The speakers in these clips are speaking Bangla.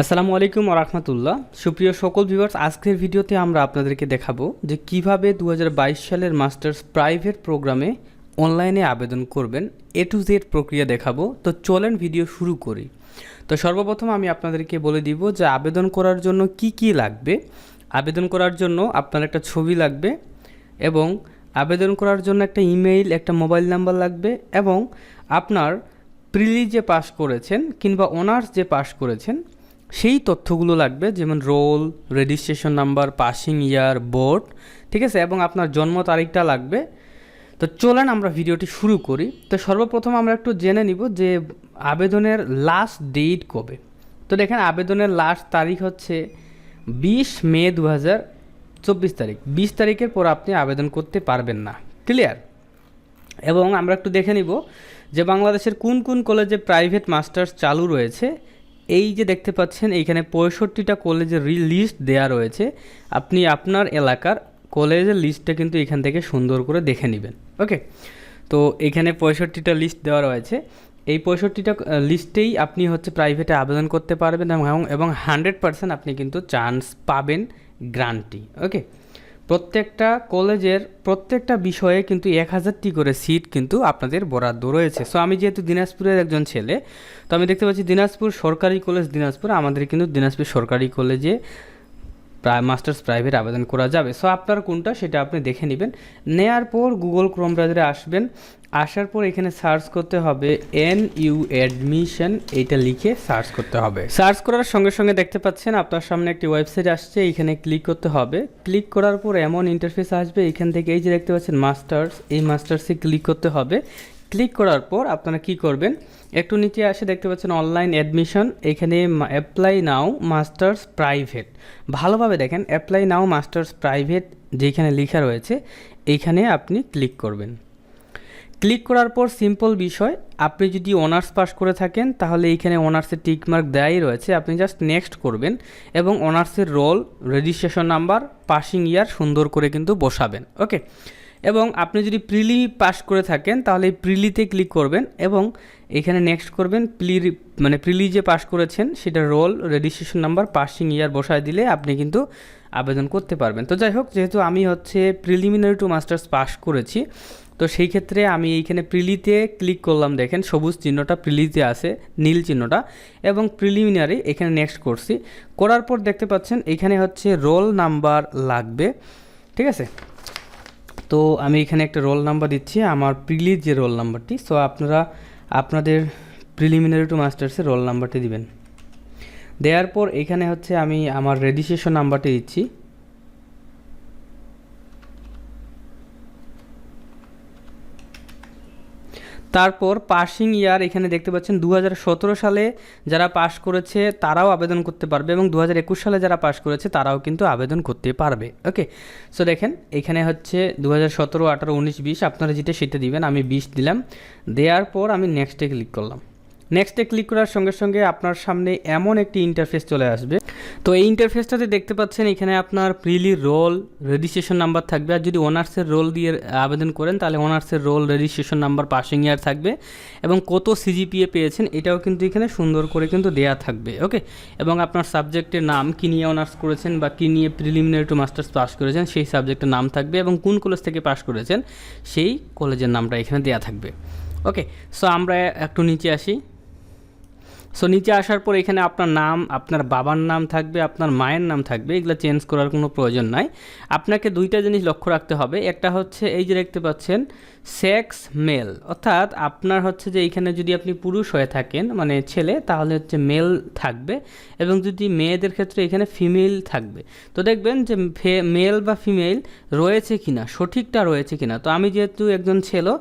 আসসালামু আলাইকুম রহমতুল্লাহ। সুপ্রিয় সকল ভিউয়ার্স আজকের ভিডিওতে আমরা আপনাদেরকে দেখাবো যে কীভাবে দু হাজার বাইশ সালের মাস্টার্স প্রাইভেট প্রোগ্রামে অনলাইনে আবেদন করবেন এ টু জেড প্রক্রিয়া দেখাবো। তো চলেন ভিডিও শুরু করি। তো সর্বপ্রথম আমি আপনাদেরকে বলে দিব যে আবেদন করার জন্য কি কি লাগবে। আবেদন করার জন্য আপনার একটা ছবি লাগবে এবং আবেদন করার জন্য একটা ইমেইল, একটা মোবাইল নাম্বার লাগবে এবং আপনার প্রিলি যে পাস করেছেন কিংবা অনার্স যে পাস করেছেন সেই তথ্যগুলো লাগবে, যেমন roll registration number passing year board ঠিক আছে? এবং আপনার জন্ম তারিখটা লাগবে। তো চলেন আমরা ভিডিওটি শুরু করি। তো সর্বপ্রথম আমরা একটু জেনে নিব যে আবেদনের লাস্ট ডেট কবে। তো দেখেন, আবেদনের লাস্ট তারিখ হচ্ছে বিশ মে দু চব্বিশ তারিখ। বিশ তারিখের পর আপনি আবেদন করতে পারবেন না। ক্লিয়ার এবং আমরা একটু দেখে নিব যে বাংলাদেশের কোন কোন কলেজে প্রাইভেট মাস্টার্স চালু রয়েছে। এই যে দেখতে পাচ্ছেন, এইখানে পঁয়ষট্টিটা কলেজের লিস্ট দেয়া রয়েছে। আপনি আপনার এলাকার কলেজের লিস্টটা কিন্তু এখান থেকে সুন্দর করে দেখে নেবেন। ওকে তো এখানে পঁয়ষট্টিটা লিস্ট দেওয়া রয়েছে। এই পঁয়ষট্টিটা লিস্টেই আপনি হচ্ছে প্রাইভেটে আবেদন করতে পারবেন এবং এবং হান্ড্রেড আপনি কিন্তু চান্স পাবেন গ্রান্টি ওকে প্রত্যেকটা কলেজের প্রত্যেকটা বিষয়ে কিন্তু এক হাজারটি করে সিট কিন্তু আপনাদের বরাদ্দ রয়েছে। সো আমি যেহেতু দিনাজপুরের একজন ছেলে, তো আমি দেখতে পাচ্ছি দিনাজপুর সরকারি কলেজ, দিনাজপুর আমাদের কিন্তু দিনাজপুর সরকারি কলেজে মাস্টার্স প্রাইভেট আবেদন করা যাবে। সো আপনার কোনটা সেটা আপনি দেখে নেবেন। নেয়ার পর গুগল ক্রোম ব্রাউজারে আসবেন। আসার পর এখানে সার্চ করতে হবে এন ইউ অ্যাডমিশন এইটা লিখে সার্চ করতে হবে। সার্চ করার সঙ্গে সঙ্গে দেখতে পাচ্ছেন আপনার সামনে একটি ওয়েবসাইট আসছে। এখানে ক্লিক করতে হবে। ক্লিক করার পর এমন ইন্টারফেস আসবে। এখান থেকে এই যে দেখতে পাচ্ছেন মাস্টার্স, এই মাস্টার্সে ক্লিক করতে হবে। ক্লিক করার পর আপনারা কি করবেন? একটু নিচে আসে দেখতে পাচ্ছেন অনলাইন অ্যাডমিশন, এখানে অ্যাপ্লাই নাও মাস্টার্স প্রাইভেট ভালোভাবে দেখেন অ্যাপ্লাই নাও মাস্টার্স প্রাইভেট যেখানে লেখা রয়েছে এইখানে আপনি ক্লিক করবেন। ক্লিক করার পর সিম্পল বিষয়, আপনি যদি অনার্স পাস করে থাকেন, তাহলে এইখানে অনার্সের টিকমার্ক দেয়াই রয়েছে, আপনি জাস্ট নেক্সট করবেন এবং অনার্সের roll registration number passing year সুন্দর করে কিন্তু বসাবেন ওকে এবং আপনি যদি প্রিলি পাস করে থাকেন, তাহলে এই প্রিলিতে ক্লিক করবেন এবং এখানে নেক্সট করবেন, প্লি মানে প্রিলি যে পাস করেছেন, সেটা roll registration number passing year বসায় দিলে আপনি কিন্তু আবেদন করতে পারবেন। তো যাই হোক, যেহেতু আমি হচ্ছে প্রিলিমিনারি টু মাস্টার্স পাস করেছি, তো সেই ক্ষেত্রে আমি এইখানে প্রিলিতে ক্লিক করলাম, দেখেন সবুজ চিহ্নটা প্রিলিতে আছে, নীল চিহ্নটা, এবং প্রিলিমিনারি এখানে নেক্সট করছি। করার পর দেখতে পাচ্ছেন, এখানে হচ্ছে রোল নাম্বার লাগবে, ঠিক আছে? তো আমি এখানে একটা রোল নাম্বার দিচ্ছি, আমার প্রিলির যে রোল নাম্বারটি সো আপনারা আপনাদের প্রিলিমিনারি টু মাস্টার্সের রোল নাম্বারটি দিবেন। দেওয়ার পর এখানে হচ্ছে আমি আমার রেজিস্ট্রেশন নাম্বারটি দিচ্ছি। তারপর পাসিং ইয়ার এখানে দেখতে পাচ্ছেন দু হাজার সতেরো সালে যারা পাশ করেছে তারাও আবেদন করতে পারবে এবং দু হাজার একুশ সালে যারা পাশ করেছে তারাও কিন্তু আবেদন করতে পারবে। ওকে? সো দেখেন, এখানে হচ্ছে দু হাজার সতেরো, আঠারো, উনিশ, বিশ, আপনারা যেটা সেটা দিবেন, আমি বিশ দিলাম। দেওয়ার পর আমি নেক্সটে ক্লিক করলাম। নেক্সটে ক্লিক করার সঙ্গে সঙ্গে আপনার সামনে এমন একটি ইন্টারফেস চলে আসবে। তো এই ইন্টারফেসটাতে দেখতে পাচ্ছেন এখানে আপনার প্রিলি রোল রেজিস্ট্রেশন নাম্বার থাকবে। আর যদি অনার্সের রোল দিয়ে আবেদন করেন, তাহলে অনার্সের roll registration number passing year থাকবে। এবং কত সিজিপিএ পেয়েছেন, এটাও কিন্তু এখানে সুন্দর করে কিন্তু দেয়া থাকবে ওকে এবং আপনার সাবজেক্টের নাম, কী নিয়ে অনার্স করেছেন বা কী নিয়ে প্রিলিমিনারি টু মাস্টার্স পাস করেছেন, সেই সাবজেক্টের নাম থাকবে। এবং কোন কলেজ থেকে পাস করেছেন, সেই কলেজের নামটা এখানে দেয়া থাকবে ওকে সো আমরা একটু নিচে আসি। সো নিচে আসার পর এখানে আপনার নাম, আপনার বাবার নাম থাকবে, আপনার মায়ের নাম থাকবে, এগুলো চেঞ্জ করার কোনো প্রয়োজন নাই। আপনাকে দুইটা জিনিস লক্ষ্য রাখতে হবে। একটা হচ্ছে, এই যে দেখতে পাচ্ছেন সেক্স মেল অর্থাৎ আপনার হচ্ছে যে এইখানে যদি আপনি পুরুষ হয়ে থাকেন মানে ছেলে, তাহলে হচ্ছে মেল থাকবে এবং যদি মেয়েদের ক্ষেত্রে এখানে ফিমেল থাকবে। তো দেখবেন যে মেল বা ফিমেল রয়েছে কিনা, সঠিকটা রয়েছে কিনা। তো আমি যেহেতু একজন ছেলে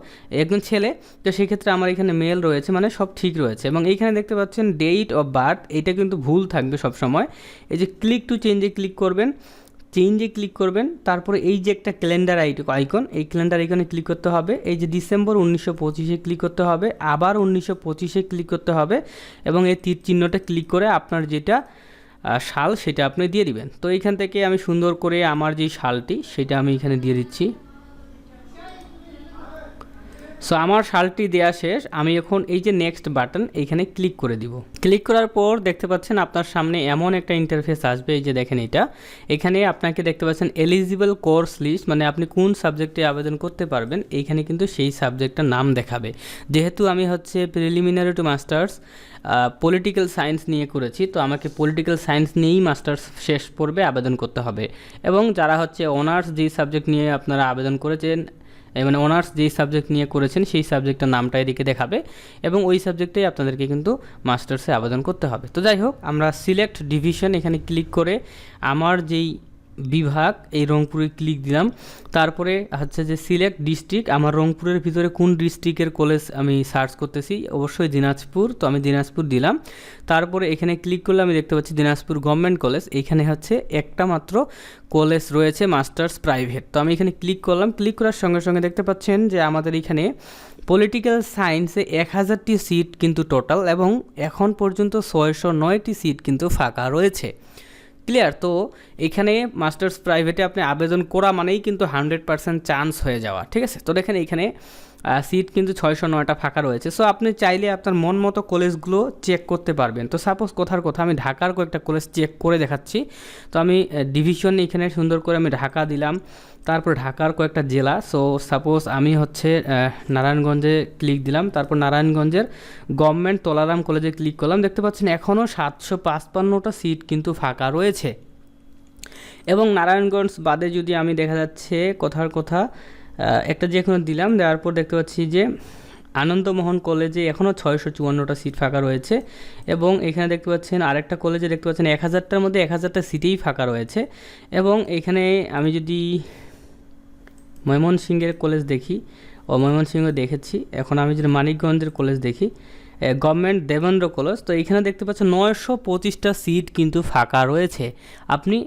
একজন ছেলে, তো সেক্ষেত্রে আমার এখানে মেল রয়েছে মানে সব ঠিক রয়েছে। এবং এইখানে দেখতে পাচ্ছেন ডেট অফ বার্থ এটা কিন্তু ভুল থাকবে সব সময় এই যে ক্লিক টু চেঞ্জে ক্লিক করবেন চেঞ্জে ক্লিক করবেন, তারপরে এই যে একটা ক্যালেন্ডার আইকন এই ক্যালেন্ডার আইকনে ক্লিক করতে হবে। এই যে ডিসেম্বর উনিশশো পঁচিশে ক্লিক করতে হবে, আবার উনিশশো পঁচিশে ক্লিক করতে হবে এবং এই তীর চিহ্নটা ক্লিক করে আপনার যেটা শাল সেটা আপনি দিয়ে দিবেন। তো এইখান থেকে আমি সুন্দর করে আমার যে শালটি সেটা আমি এখানে দিয়ে দিচ্ছি। সো আমার শালটি দেওয়া শেষ। আমি এখন এই যে নেক্সট বাটন এইখানে ক্লিক করে দিব। ক্লিক করার পর দেখতে পাচ্ছেন আপনার সামনে এমন একটা ইন্টারফেস আসবে, এই যে দেখেন এটা। এখানে আপনাকে দেখতে পাচ্ছেন এলিজিবল কোর্স লিস্ট মানে আপনি কোন সাবজেক্টে আবেদন করতে পারবেন, এইখানে কিন্তু সেই সাবজেক্টটার নাম দেখাবে। যেহেতু আমি হচ্ছে preliminary to masters political science নিয়ে করেছি, তো আমাকে পলিটিক্যাল সায়েন্স নিয়েই মাস্টার্স শেষ পর্বে আবেদন করতে হবে। এবং যারা হচ্ছে অনার্স যেই সাবজেক্ট নিয়ে আপনারা আবেদন করেছেন মানে অনার্স যেই সাবজেক্ট নিয়ে করেছেন, সেই সাবজেক্টের নামটা এদিকে দেখাবে এবং ওই সাবজেক্টেই আপনাদেরকে কিন্তু মাস্টার্সে আবেদন করতে হবে। তো যাই হোক, আমরা সিলেক্ট ডিভিশন এখানে ক্লিক করে আমার যেই বিভাগ, এই রংপুরে ক্লিক দিলাম। তারপরে হচ্ছে যে সিলেক্ট ডিস্ট্রিক্ট আমার রংপুরের ভিতরে কোন ডিস্ট্রিক্টের কলেজ আমি সার্চ করতেছি? অবশ্যই দিনাজপুর, তো আমি দিনাজপুর দিলাম। তারপরে এখানে ক্লিক করলে আমি দেখতে পাচ্ছি দিনাজপুর গভর্নমেন্ট কলেজ এখানে হচ্ছে একটা মাত্র কলেজ রয়েছে মাস্টার্স প্রাইভেট তো আমি এখানে ক্লিক করলাম। ক্লিক করার সঙ্গে সঙ্গে দেখতে পাচ্ছেন যে আমাদের এখানে পলিটিক্যাল সায়েন্সে এক হাজারটি সিট কিন্তু টোটাল এবং এখন পর্যন্ত ছয়শো নয়টি সিট কিন্তু ফাঁকা রয়েছে। ক্লিয়ার তো এখানে মাস্টার্স প্রাইভেটে আপনি আবেদন করা মানেই কিন্তু হান্ড্রেড পার্সেন্ট চান্স হয়ে যাওয়া, ঠিক আছে? তো দেখেন এখানে সিট কিন্তু ছয়শো নয়টা ফাঁকা রয়েছে। সো আপনি চাইলে আপনার মন মতো কলেজগুলো চেক করতে পারবেন। তো সাপোজ কোথার কথা আমি ঢাকার কয়েকটা কলেজ চেক করে দেখাচ্ছি। তো আমি ডিভিশন এখানে সুন্দর করে আমি ঢাকা দিলাম। তারপর ঢাকার কয়েকটা জেলা। সো সাপোজ আমি হচ্ছে নারায়ণগঞ্জে ক্লিক দিলাম। তারপর নারায়ণগঞ্জের গভর্নমেন্ট তোলারাম কলেজে ক্লিক করলাম। দেখতে পাচ্ছেন এখনও সাতশো পাঁচপান্নটা সিট কিন্তু ফাঁকা রয়েছে। এবং নারায়ণগঞ্জ বাদে যদি আমি দেখা যাচ্ছে কোথার কথা একটা যে কোনো দিলাম, দেওয়ার পর দেখতে পাচ্ছি যে আনন্দমোহন কলেজে এখনও ছয়শো চুয়ান্নটা সিট ফাঁকা রয়েছে এবং এখানে দেখতে পাচ্ছেন আরেকটা কলেজে দেখতে পাচ্ছেন এক হাজারটার মধ্যে এক হাজারটা সিটেই ফাঁকা রয়েছে এবং এখানে আমি যদি ময়মনসিংহের কলেজ দেখি, ও ময়মনসিংহ দেখেছি, এখন আমি যদি মানিকগঞ্জের কলেজ দেখি গভর্নমেন্ট দেবেন্দ্র কলেজ, তো এখানে দেখতে পাচ্ছেন নয়শো পঁচিশটা সিট কিন্তু ফাঁকা রয়েছে। আপনি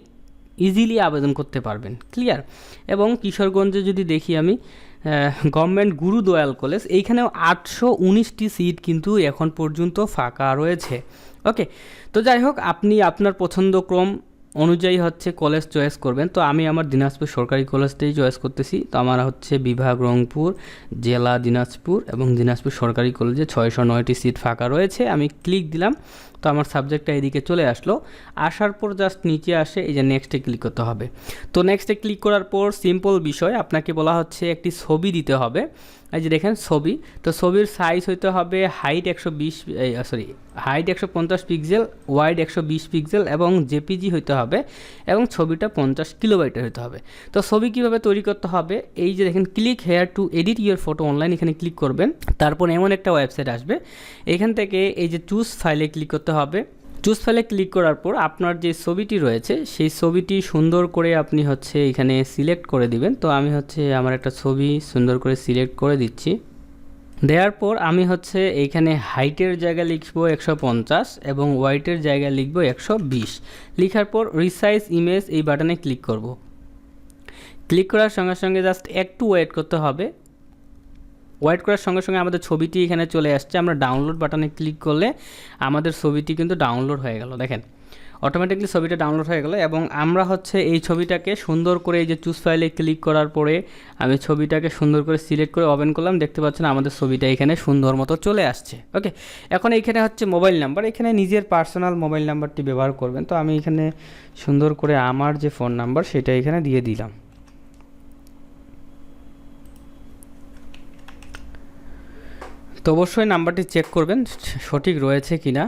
ইজিলি আবেদন করতে পারবেন ক্লিয়ার এবং কিশোরগঞ্জে যদি দেখি আমি গভর্নমেন্ট গুরুদয়াল কলেজ এইখানেও আটশো উনিশটি সিট কিন্তু এখন পর্যন্ত ফাঁকা রয়েছে। ওকে তো যাই হোক, আপনি আপনার পছন্দক্রম অনুযায়ী হচ্ছে কলেজ চয়েস করবেন। তো আমি আমার দিনাজপুর সরকারি কলেজটাই চয়েস করতেছি। তো আমার হচ্ছে বিভাগ রংপুর, জেলা দিনাজপুর এবং দিনাজপুর সরকারি কলেজে ছয়শো নয়টি সিট ফাঁকা রয়েছে। আমি ক্লিক দিলাম। তো আমার সাবজেক্টটা এদিকে চলে আসলো। আসার পর জাস্ট নিচে আসে, এই যে নেক্সটে ক্লিক করতে হবে। তো নেক্সটে ক্লিক করার পর সিম্পল বিষয়, আপনাকে বলা হচ্ছে একটি ছবি দিতে হবে। এই যে দেখেন ছবি, তো ছবির সাইজ হইতে হবে হাইট একশো বিশ সরি হাইট একশো পঞ্চাশ পিক্সেল ওয়াইড একশো বিশ পিক্সেল এবং জেপিজি হইতে হবে এবং ছবিটা পঞ্চাশ কিলোবাইটের হইতে হবে। তো ছবি কীভাবে তৈরি করতে হবে? এই যে দেখেন click here to edit your photo online এখানে ক্লিক করবেন। তারপর এমন একটা ওয়েবসাইট আসবে। এখান থেকে এই যে চুজ ফাইলে ক্লিক করতে হবে। চুজ ফাইলে ক্লিক করার পর আপনার যে ছবিটি রয়েছে, সেই ছবিটি সুন্দর করে আপনি হচ্ছে এখানে সিলেক্ট করে দিবেন। তো আমি হচ্ছে আমার একটা ছবি সুন্দর করে সিলেক্ট করে দিচ্ছি। দেওয়ার পর আমি হচ্ছে এইখানে হাইটের জায়গা লিখব একশো পঞ্চাশ এবং ওয়াইটের জায়গা লিখব একশো বিশ। লিখার পর রিসাইজ ইমেজ এই বাটনে ক্লিক করব। ক্লিক করার সঙ্গে সঙ্গে জাস্ট একটু ওয়েট করতে হবে। ওয়েট করার সঙ্গে সঙ্গে আমাদের ছবিটি এখানে চলে আসছে। আমরা ডাউনলোড বাটনে ক্লিক করলে আমাদের ছবিটি কিন্তু ডাউনলোড হয়ে গেল। দেখেন অটোমেটিকলি ছবিটা ডাউনলোড হয়ে গেল এবং আমরা হচ্ছে এই ছবিটাকে সুন্দর করে এই যে চুজ ফাইলে ক্লিক করার পরে আমি ছবিটাকে সুন্দর করে সিলেক্ট করে ওপেন করলাম। দেখতে পাচ্ছেন আমাদের ছবিটা এখানে সুন্দর মতো চলে আসছে। ওকে এখন এখানে হচ্ছে মোবাইল নাম্বার এখানে নিজের পার্সোনাল মোবাইল নাম্বারটি ব্যবহার করবেন। তো আমি এখানে সুন্দর করে আমার যে ফোন নাম্বার সেটা এখানে দিয়ে দিলাম। তো অবশ্যই নাম্বারটি চেক করবেন সঠিক রয়েছে কি না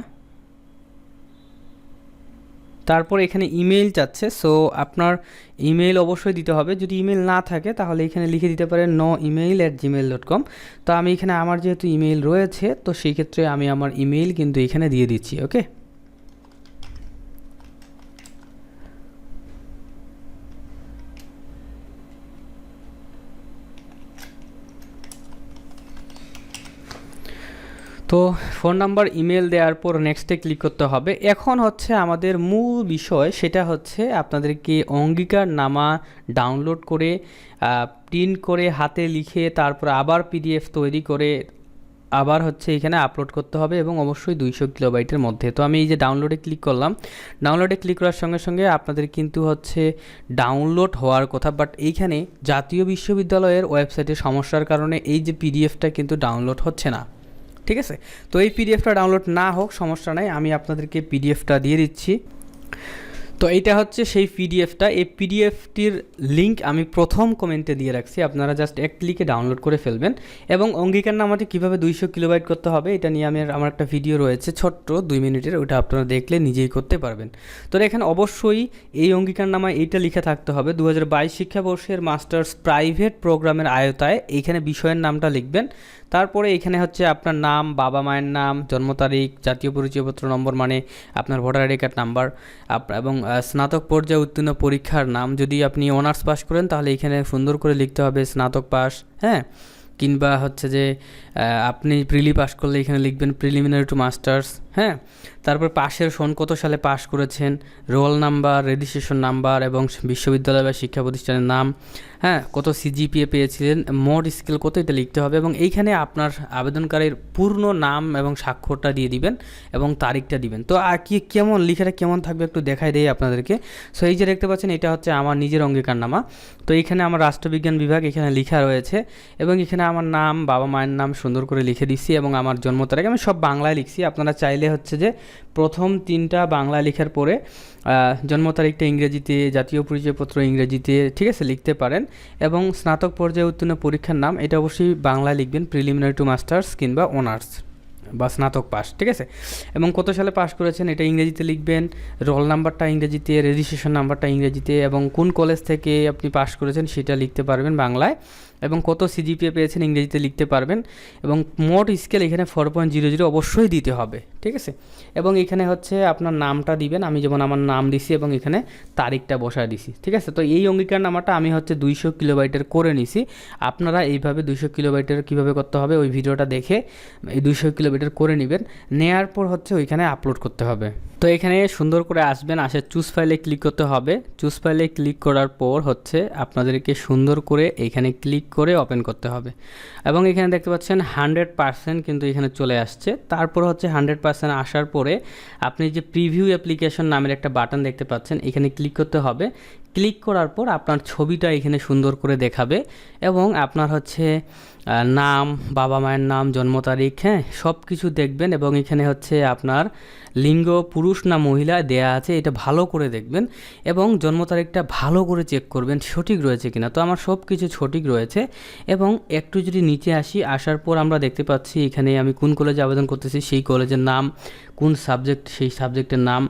তারপর এখানে ইমেল চাচ্ছে, সো আপনার ইমেল অবশ্যই দিতে হবে। যদি ইমেল না থাকে, তাহলে এখানে লিখে দিতে পারেন no email at Gmail dot com তো আমি এখানে আমার যেহেতু ইমেল রয়েছে, তো সেই ক্ষেত্রে আমি আমার ইমেইল কিন্তু এখানে দিয়ে দিচ্ছি, ওকে? তো ফোন নাম্বার, ইমেল দেওয়ার পর নেক্সটে ক্লিক করতে হবে। এখন হচ্ছে আমাদের মূল বিষয়, সেটা হচ্ছে আপনাদেরকে অঙ্গীকার নামা ডাউনলোড করে প্রিন্ট করে হাতে লিখে তারপর আবার পিডিএফ তৈরি করে আবার হচ্ছে এখানে আপলোড করতে হবে এবং অবশ্যই দুইশো কিলোবাইটের মধ্যে। তো আমি এই যে ডাউনলোডে ক্লিক করলাম ডাউনলোডে ক্লিক করার সঙ্গে সঙ্গে আপনাদের কিন্তু হচ্ছে ডাউনলোড হওয়ার কথা বাট এইখানে জাতীয় বিশ্ববিদ্যালয়ের ওয়েবসাইটে সমস্যার কারণে এই যে পিডিএফটা কিন্তু ডাউনলোড হচ্ছে না। ঠিক আছে? তো এই পিডিএফটা ডাউনলোড না হোক, সমস্যা নাই, আমি আপনাদেরকে পিডিএফটা দিয়ে দিচ্ছি। তো এইটা হচ্ছে সেই পিডিএফটা এই পিডিএফটির লিঙ্ক আমি প্রথম কমেন্টে দিয়ে রাখছি। আপনারা জাস্ট এক ক্লিকে ডাউনলোড করে ফেলবেন। এবং অঙ্গীকারনামাটি কীভাবে দুইশো কিলোবাইট করতে হবে, এটা নিয়ে আমি আমার একটা ভিডিও রয়েছে, ছোট্ট, দুই মিনিটের। ওটা আপনারা দেখলে নিজেই করতে পারবেন। তো এখানে অবশ্যই এই অঙ্গীকারনামায় এইটা লিখে থাকতে হবে। দু হাজার বাইশ শিক্ষাবর্ষের মাস্টার্স প্রাইভেট প্রোগ্রামের আয়তায় এইখানে বিষয়ের নামটা লিখবেন। তারপরে এখানে হচ্ছে আপনার নাম, বাবা মায়ের নাম, জন্ম তারিখ, জাতীয় পরিচয়পত্র, নম্বর মানে আপনার ভোটার আইডি কার্ড নাম্বার এবং স্নাতক পর্যায়ে উত্তীর্ণ পরীক্ষার নাম। যদি আপনি অনার্স পাস করেন, তাহলে এখানে সুন্দর করে লিখতে হবে স্নাতক পাস হ্যাঁ? কিংবা হচ্ছে যে আপনি প্রিলি পাস করলে এখানে লিখবেন প্রিলিমিনারি টু মাস্টার্স হ্যাঁ? তারপর পাশের সন কত সালে পাস করেছেন রোল নাম্বার, রেজিস্ট্রেশন নাম্বার এবং বিশ্ববিদ্যালয় বা শিক্ষা প্রতিষ্ঠানের নাম। হ্যাঁ কত সিজিপিএ পেয়েছিলেন, মোট স্কেল কত এটা লিখতে হবে এবং এইখানে আপনার আবেদনকারীর পূর্ণ নাম এবং স্বাক্ষরটা দিয়ে দিবেন এবং তারিখটা দিবেন। তো আর কি কেমন, লিখাটা কেমন থাকবে একটু দেখাই দেই আপনাদেরকে। সো এই যে দেখতে পাচ্ছেন, এটা হচ্ছে আমার নিজের অঙ্গীকারনামা। তো এইখানে আমার রাষ্ট্রবিজ্ঞান বিভাগ এখানে লেখা রয়েছে এবং এখানে আমার নাম, বাবা মায়ের নাম সুন্দর করে লিখে দিচ্ছি এবং আমার জন্ম তারিখ আমি সব বাংলায় লিখছি। আপনারা চাইলে হচ্ছে যে প্রথম তিনটা বাংলা লেখার পরে জন্ম তারিখটা ইংরেজিতে, জাতীয় পরিচয়পত্র ইংরেজিতে, ঠিক আছে, লিখতে পারেন। এবং স্নাতক পর্যায়ে উত্তীর্ণ পরীক্ষার নাম, এটা অবশ্যই বাংলায় লিখবেন প্রিলিমিনারি টু মাস্টার্স কিংবা অনার্স বা স্নাতক পাস ঠিক আছে? এবং কত সালে পাস করেছেন, এটা ইংরেজিতে লিখবেন রোল নাম্বারটা ইংরেজিতে রেজিস্ট্রেশন নাম্বারটা ইংরেজিতে, এবং কোন কলেজ থেকে আপনি পাস করেছেন, সেটা লিখতে পারবেন বাংলায়। এবং কত সিজিপিএ পেয়েছেন ইংরেজিতে লিখতে পারবেন এবং মোট স্কেল এখানে ফোর পয়েন্ট জিরো জিরো অবশ্যই দিতে হবে, ঠিক আছে? এবং এখানে হচ্ছে আপনার নামটা দিবেন, আমি যেমন আমার নাম দিছি এবং এখানে তারিখটা বসায় দিছি, ঠিক আছে? তো এই অঙ্গীকার নামাটা আমি হচ্ছে দুইশো কিলোবাইটের করে নিছি। আপনারা এইভাবে দুইশো কিলোবাইটের কীভাবে করতে হবে ওই ভিডিওটা দেখে এই দুইশো কিলোমিটার করে নেবেন, নেয়ার পর হচ্ছে ওইখানে আপলোড করতে হবে। তো এখানে সুন্দর করে আসবেন, আসে চুজ ফাইলে ক্লিক করতে হবে। চুজ ফাইলে ক্লিক করার পর হচ্ছে আপনাদেরকে সুন্দর করে এখানে ক্লিক করে ওপেন করতে হবে। এবং এখানে দেখতে পাচ্ছেন হান্ড্রেড পার্সেন্ট কিন্তু এখানে চলে আসছে। তারপর হচ্ছে হান্ড্রেড পার্সেন্ট আসার পরে আপনি যে প্রিভিউ অ্যাপ্লিকেশন নামের একটা বাটন দেখতে পাচ্ছেন, এখানে ক্লিক করতে হবে। ক্লিক করার পর আপনার ছবিটা এখানে সুন্দর করে দেখাবে এবং আপনার হচ্ছে নাম, বাবা মায়ের নাম, জন্ম তারিখ হ্যাঁ সব কিছু দেখবেন এবং এখানে হচ্ছে আপনার লিঙ্গ, পুরুষ না মহিলা দেয়া আছে, এটা ভালো করে দেখবেন এবং জন্ম তারিখটা ভালো করে চেক করবেন, সঠিক রয়েছে কিনা। তো আমার সব কিছু সঠিক রয়েছে এবং একটু যদি নিচে আসি, আসার পর আমরা দেখতে পাচ্ছি এখানে আমি কোন কলেজে আবেদন করতেছি, সেই কলেজের নাম, কোন সাবজেক্ট সেই সাবজেক্টের নাম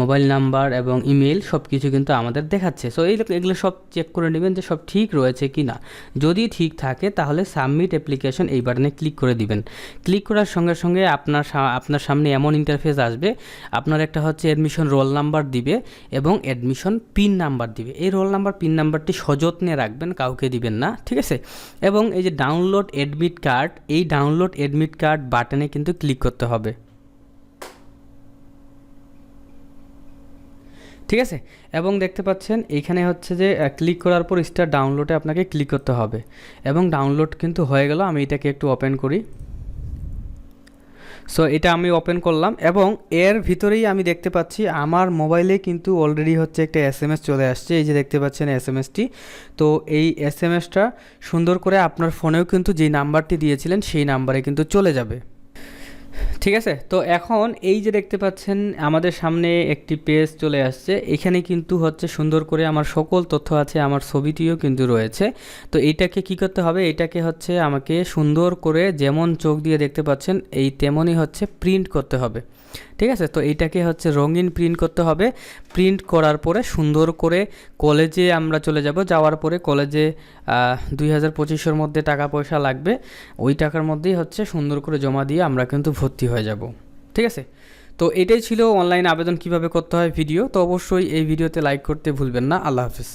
মোবাইল নাম্বার এবং ইমেল সব কিছু কিন্তু আমাদের দেখাচ্ছে। সো এই এগুলো সব চেক করে নেবেন যে সব ঠিক রয়েছে কি না যদি ঠিক থাকে, তাহলে সাবমিট অ্যাপ্লিকেশন এই বাটনে ক্লিক করে দিবেন। ক্লিক করার সঙ্গে সঙ্গে আপনার আপনার সামনে এমন ইন্টারফেস আসবে। আপনার একটা হচ্ছে অ্যাডমিশন রোল নাম্বার দিবে এবং অ্যাডমিশন পিন নাম্বার দিবে। এই রোল নাম্বার পিন নাম্বারটি সযত্নে রাখবেন, কাউকে দিবেন না, ঠিক আছে? এবং এই যে ডাউনলোড অ্যাডমিট কার্ড এই ডাউনলোড অ্যাডমিট কার্ড বাটনে কিন্তু ক্লিক করতে হবে। ঠিক আছে? এবং দেখতে পাচ্ছেন, এইখানে হচ্ছে যে ক্লিক করার পর স্টার ডাউনলোডে আপনাকে ক্লিক করতে হবে। এবং ডাউনলোড কিন্তু হয়ে গেল, আমি এটাকে একটু ওপেন করি। সো এটা আমি ওপেন করলাম এবং এর ভিতরেই আমি দেখতে পাচ্ছি, আমার মোবাইলে কিন্তু অলরেডি হচ্ছে একটা এস এম এস চলে আসছে। এই যে দেখতে পাচ্ছেন এস এম এসটি তো এই এস এম এসটা সুন্দর করে আপনার ফোনেও কিন্তু যে নাম্বারটি দিয়েছিলেন, সেই নাম্বারে কিন্তু চলে যাবে। ঠিক আছে? তো এখন এই যে দেখতে পাচ্ছেন, আমাদের সামনে একটি পেজ চলে আসছে। এখানে কিন্তু হচ্ছে সুন্দর করে আমার সকল তথ্য আছে, আমার ছবিটিও কিন্তু রয়েছে। তো এইটাকে কি করতে হবে? এটাকে হচ্ছে আমাকে সুন্দর করে যেমন চোখ দিয়ে দেখতে পাচ্ছেন, এই তেমনই হচ্ছে প্রিন্ট করতে হবে। ঠিক আছে? তো এইটাকে হচ্ছে রঙিন প্রিন্ট করতে হবে। প্রিন্ট করার পরে সুন্দর করে কলেজে আমরা চলে যাব। যাওয়ার পরে কলেজে দুই হাজার পঁচিশের মধ্যে টাকা পয়সা লাগবে। ওই টাকার মধ্যেই হচ্ছে সুন্দর করে জমা দিয়ে আমরা কিন্তু ভর্তি হয়ে যাব। ঠিক আছে? তো এটাই ছিল অনলাইন আবেদন কীভাবে করতে হয় ভিডিও তো অবশ্যই এই ভিডিওতে লাইক করতে ভুলবেন না। আল্লাহ হাফিজ।